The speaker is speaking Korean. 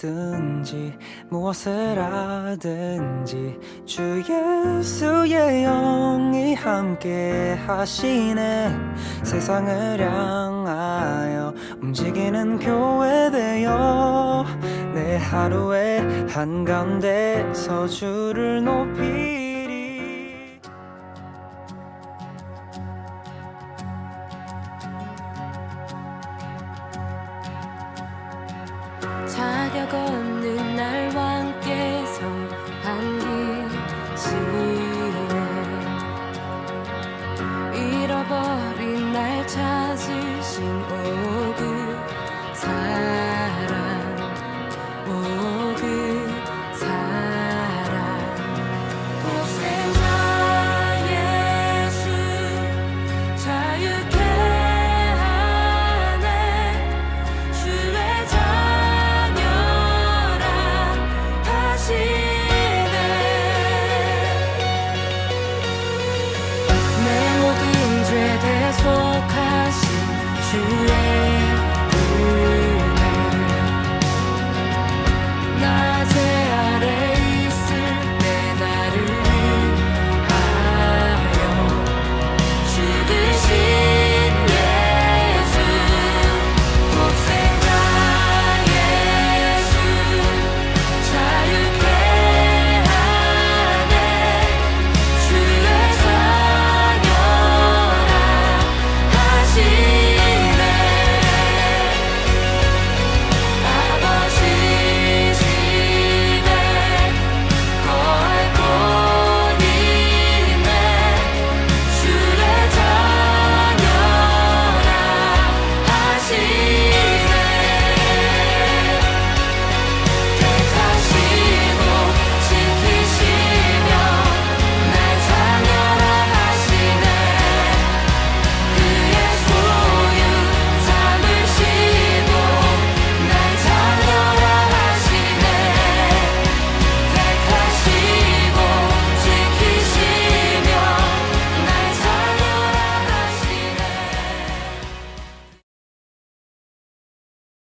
든지 무엇을 하든지 주 예수의 영이 함께 하시네. 세상을 향하여 움직이는 교회 되어 내 하루의 한가운데 서 주를 높이 자격 없